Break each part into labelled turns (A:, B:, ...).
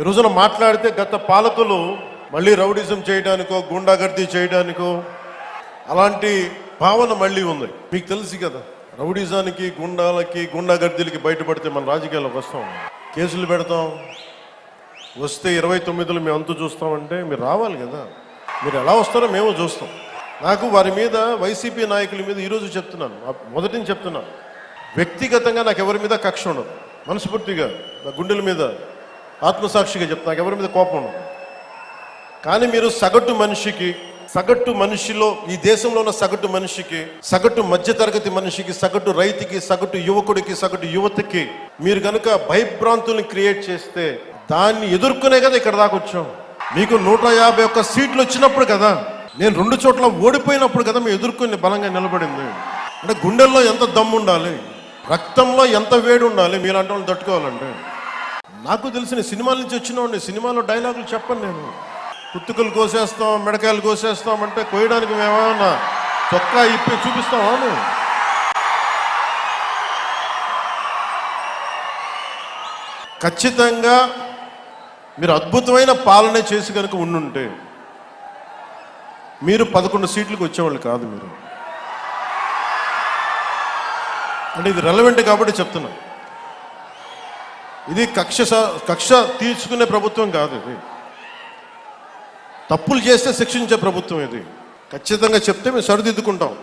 A: ఈ రోజున మాట్లాడితే గత పాలకులు మళ్ళీ రౌడిజం చేయడానికో గుండాగర్దీ చేయడానికో అలాంటి భావన మళ్ళీ ఉంది. మీకు తెలుసు కదా రౌడిజానికి గుండాలకి గుండాగర్దీలకి బయటపడితే మన రాజకీయాల్లోకి వస్తాం. కేసులు పెడతాం. వస్తే ఇరవై తొమ్మిదిలో మేము అంతు చూస్తామంటే మీరు రావాలి కదా. మీరు ఎలా వస్తారో మేము చూస్తాం. నాకు వారి మీద వైసీపీ నాయకుల మీద ఈరోజు చెప్తున్నాను. మొదటి నుంచి చెప్తున్నాను. వ్యక్తిగతంగా నాకు ఎవరి మీద కక్ష ఉండదు. మనస్ఫూర్తిగా నా గుండెల మీద ఆత్మసాక్షిగా చెప్తాను ఎవరి మీద కోపం ఉండదు. కానీ మీరు సగటు మనిషికి సగటు మనిషిలో ఈ దేశంలో ఉన్న సగటు మనిషికి సగటు మధ్యతరగతి మనిషికి సగటు రైతుకి సగటు యువకుడికి సగటు యువతకి మీరు కనుక భయభ్రాంతుల్ని క్రియేట్ చేస్తే దాన్ని ఎదుర్కొనే కదా ఇక్కడ దాకా వచ్చాం. మీకు నూట యాభై ఒక్క సీట్లు వచ్చినప్పుడు కదా నేను రెండు చోట్ల ఓడిపోయినప్పుడు కదా మేము ఎదుర్కొని బలంగా నిలబడింది. అంటే గుండెల్లో ఎంత దమ్ము ఉండాలి రక్తంలో ఎంత వేడి ఉండాలి మీలాంటి వాళ్ళు తట్టుకోవాలంటే. నాకు తెలిసిన సినిమాల నుంచి వచ్చిన సినిమాలో డైలాగులు చెప్పను నేను. కుత్తుకలు కోసేస్తాం మిడకాయలు కోసేస్తాం అంటే కోయడానికి మేమేమన్నా చొక్కా ఇప్పి చూపిస్తామా మేము ఖచ్చితంగా మీరు అద్భుతమైన పాలన చేసి కనుక ఉండుంటే మీరు పదకొండు సీట్లకు వచ్చేవాళ్ళు కాదు మీరు. అంటే ఇది రెలవెంట్ కాబట్టి చెప్తున్నా. ఇది కక్ష స- కక్ష తీర్చుకునే ప్రభుత్వం కాదు ఇది. తప్పులు చేస్తే శిక్షించే ప్రభుత్వం ఇది. ఖచ్చితంగా చెప్తే మేము సరిదిద్దుకుంటాం.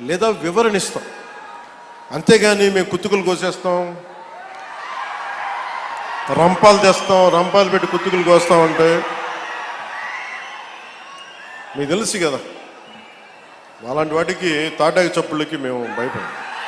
A: లేదా వివరణిస్తాం. అంతేగాని మేము కుత్తుకులు కోసేస్తాం. రంపాలు తెస్తాం. రంపాలు పెట్టి కుత్తుకులు కోస్తామంటే మీకు తెలుసు కదా. అలాంటి వాటికి తాటాకి చప్పుళ్ళకి మేము భయపడం